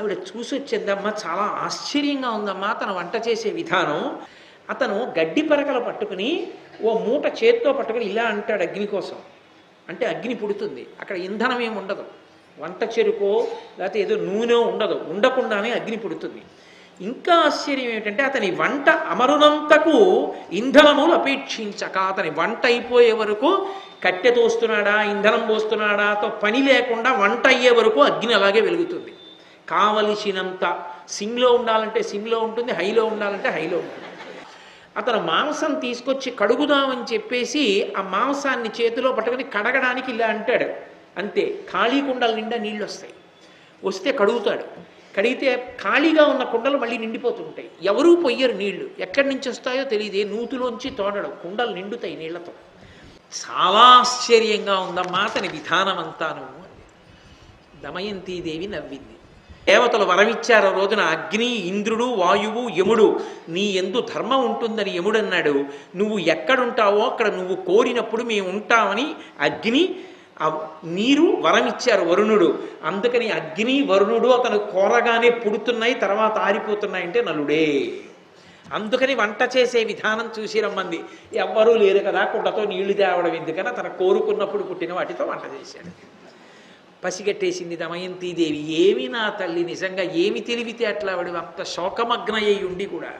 ఆవిడ చూసి వచ్చిందమ్మా చాలా ఆశ్చర్యంగా ఉందమ్మా తను వంట చేసే విధానం. అతను గడ్డి పరకలు పట్టుకుని ఓ మూట చేత్తో పట్టుకుని ఇలా అంటాడు అగ్ని కోసం. అంటే అగ్ని పుడుతుంది. అక్కడ ఇంధనం ఏమి ఉండదు. వంట చెరుకో లేకపోతే ఏదో నూనె ఉండదు. ఉండకుండానే అగ్ని పుడుతుంది. ఇంకా ఆశ్చర్యం ఏమిటంటే అతని వంట అమరునంతకు ఇంధనములు అపేక్షించక అతని వంట అయిపోయే వరకు కట్టె తోస్తున్నాడా ఇంధనం పోస్తున్నాడాతో పని లేకుండా వంట అయ్యే వరకు అగ్ని అలాగే వెలుగుతుంది. కావలసినంత సిమ్లో ఉండాలంటే సిమ్లో ఉంటుంది హైలో ఉండాలంటే హైలో ఉంటుంది. అతను మాంసం తీసుకొచ్చి కడుగుదామని చెప్పేసి ఆ మాంసాన్ని చేతిలో పట్టుకొని కడగడానికి ఇలా అంటాడు. అంతే ఖాళీ కుండల నిండా నీళ్ళు వస్తాయి వస్తే కడుగుతాడు. కడిగితే ఖాళీగా ఉన్న కుండలు మళ్ళీ నిండిపోతుంటాయి. ఎవరూ పొయ్యరు నీళ్ళు. ఎక్కడి నుంచి వస్తాయో తెలియదు. నూతులోంచి తోడడం. కుండలు నిండుతాయి నీళ్ళతో. చాలా ఆశ్చర్యంగా ఉందమ్మా అతని విధానం అంతాను దమయంతీదేవి నవ్వింది. దేవతలు వరమిచ్చారు ఆ రోజున అగ్ని ఇంద్రుడు వాయువు యముడు. నీ ఎందు ధర్మం ఉంటుందని యముడు అన్నాడు. నువ్వు ఎక్కడుంటావో అక్కడ నువ్వు కోరినప్పుడు మేము ఉంటామని అగ్ని నీరు వరమిచ్చారు వరుణుడు. అందుకని అగ్ని వరుణుడు అతను కోరగానే పుడుతున్నాయి తర్వాత ఆరిపోతున్నాయంటే నలుడే. అందుకని వంట చేసే విధానం చూసి రమ్మంది. ఎవ్వరూ లేరు కదా కుండతో నీళ్ళు తేవడం ఎందుకని తన కోరుకున్నప్పుడు పుట్టిన వాటితో వంట చేశాడు. పసిగట్టేసింది దమయంతీదేవి. ఏమి నా తల్లి? నిజంగా ఏమి తెలివితే అట్లా ఆవిడ అంత శోకమగ్నయ్యి ఉండి కూడా